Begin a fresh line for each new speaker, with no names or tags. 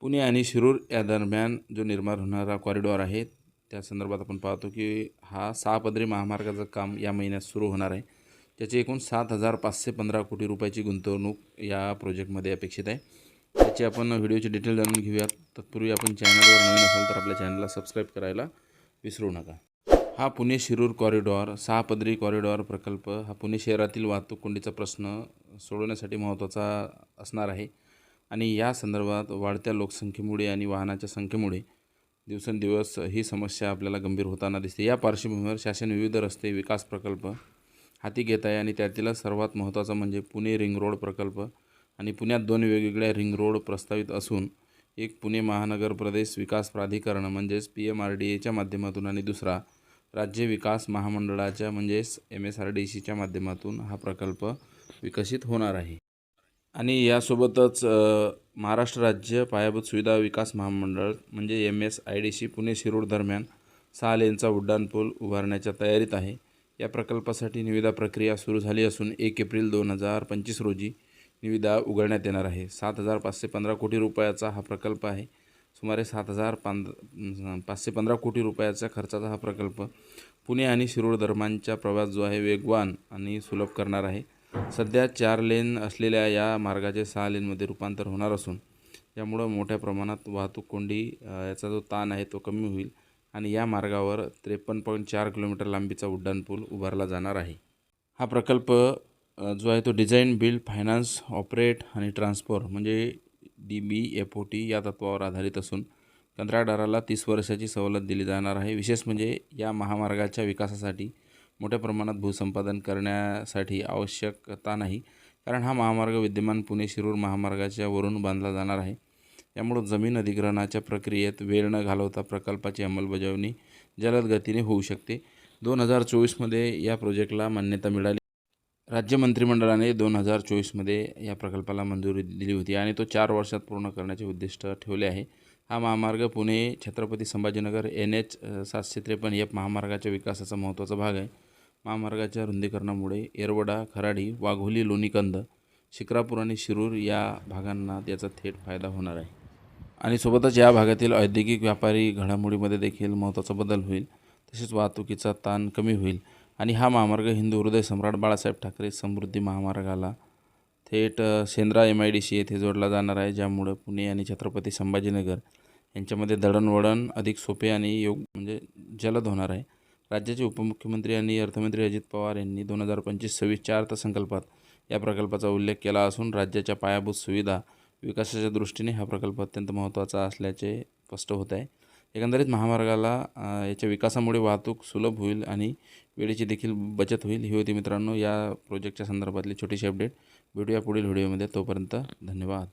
पुणे आणि शिरूर या दरम्यान जो निर्माण होणारा कॉरिडॉर आहे त्या संदर्भात आपण पाहतो की हा सहा पदरी महामार्गाचं काम या महिन्यात सुरू होणार आहे. त्याची एकूण सात हजार पाचशे पंधरा कोटी रुपयाची गुंतवणूक या प्रोजेक्टमध्ये अपेक्षित आहे. त्याची आपण व्हिडिओची डिटेल जाणून घेऊयात. तत्पूर्वी आपण चॅनलवर नवीन असाल तर आपल्या चॅनलला सबस्क्राईब करायला विसरू नका. हा पुणे शिरूर कॉरिडॉर सहा पदरी कॉरिडॉर प्रकल्प हा पुणे शहरातील वाहतूक कोंडीचा प्रश्न सोडवण्यासाठी महत्त्वाचा असणार आहे. आणि या संदर्भात वाढत्या लोकसंख्येमुळे आणि वाहनाच्या संख्येमुळे दिवसेंदिवस ही समस्या आपल्याला गंभीर होताना दिसते. या पार्श्वभूमीवर शासन विविध रस्ते विकास प्रकल्प हाती घेत आहे आणि त्यातील सर्वात महत्त्वाचा म्हणजे पुणे रिंग रोड प्रकल्प आणि पुण्यात दोन वेगवेगळ्या रिंग रोड प्रस्तावित असून एक पुणे महानगर प्रदेश विकास प्राधिकरण म्हणजेच पी एम आर डी एच्या माध्यमातून आणि दुसरा राज्य विकास महामंडळाच्या म्हणजेच एम एस आर डी सीच्या माध्यमातून हा प्रकल्प विकसित होणार आहे. आणि यासोबतच महाराष्ट्र राज्य पायाभूत सुविधा विकास महामंडळ म्हणजे M S I D C Pune Shirur दरम्यान सहा लेनचा उड्डाणपूल उभारण्याच्या तयारीत आहे. या प्रकल्पासाठी निविदा प्रक्रिया सुरू झाली असून एक एप्रिल दोन हजार पंचवीस रोजी निविदा उघडण्यात येणार आहे. सात हजार पाचशे पंधरा कोटी रुपयाचा हा प्रकल्प आहे. सुमारे सात हजार पांद पाचशे पंधरा कोटी रुपयाच्या खर्चाचा हा प्रकल्प पुणे आणि शिरूर दरम्यानचा प्रवास जो आहे वेगवान आणि सुलभ करणार आहे. सध्या चार लेन असलेल्या या मार्गाचे सहा लेनमध्ये रूपांतर होणार असून यामुळं मोठ्या प्रमाणात वाहतूक कोंडी याचा जो ताण आहे तो कमी होईल आणि या मार्गावर त्रेपन्न पॉईंट चार किलोमीटर लांबीचा उड्डाणपूल उभारला जाणार आहे. हा प्रकल्प जो आहे तो डिझाईन बिल्ड फायनान्स ऑपरेट आणि ट्रान्सफर म्हणजे D B F O T या तत्वावर आधारित असून कंत्राटदाराला तीस वर्षाची सवलत दिली जाणार आहे. विशेष म्हणजे या महामार्गाच्या विकासासाठी मोठ्या प्रमाणात भूसंपादन करण्यासाठी आवश्यकता नाही. कारण हा महामार्ग विद्यमान पुणे शिरूर महामार्गाच्या वरून बांधला जाणार आहे. त्यामुळं जमीन अधिग्रहणाच्या प्रक्रियेत वेळ न घालवता प्रकल्पाची अंमलबजावणी जलद गतीने होऊ शकते. दोन हजार चोवीसमध्ये या प्रोजेक्टला मान्यता मिळाली. राज्य मंत्रिमंडळाने दोन हजार चोवीसमध्ये या प्रकल्पाला मंजुरी दिली होती आणि तो चार वर्षात पूर्ण करण्याचे उद्दिष्ट ठेवले आहे. हा महामार्ग पुणे छत्रपती संभाजीनगर एन एच सातशे त्रेपन्न या महामार्गाच्या विकासाचा महत्त्वाचा भाग आहे. महामार्गाच्या रुंदीकरणामुळे येरवडा खराडी वाघोली लोणीकंद शिक्रापूर आणि शिरूर या भागांना त्याचा थेट फायदा होणार आहे. आणि सोबतच या भागातील औद्योगिक व्यापारी घडामोडीमध्ये देखील महत्त्वाचा बदल होईल. तसेच वाहतुकीचा ताण कमी होईल. आणि हा महामार्ग हिंदू हृदय सम्राट बाळासाहेब ठाकरे समृद्धी महामार्गाला थेट Sendra Shendra M I D C येथे जोडला जाणार आहे ज्यामुळं पुणे आणि छत्रपती संभाजीनगर यांच्यामध्ये दळणवळण अधिक सोपे आणि योग म्हणजे जलद होणार आहे. राज्याचे उपमुख्यमंत्री आणि अर्थमंत्री अजित पवार यांनी दोन हजार पंचवीस सव्वीसच्या अर्थसंकल्पात या प्रकल्पाचा उल्लेख केला असून राज्याच्या पायाभूत सुविधा विकासाच्या दृष्टीने हा प्रकल्प अत्यंत महत्त्वाचा असल्याचे स्पष्ट होत आहे. एकंदरीत महामार्गाला याच्या विकासामुळे वाहतूक सुलभ होईल आणि वेळेची देखील बचत होईल. ही होती मित्रांनो या प्रोजेक्टच्या संदर्भातली छोटीशी अपडेट भेटूया पुढील व्हिडिओमध्ये तोपर्यंत धन्यवाद.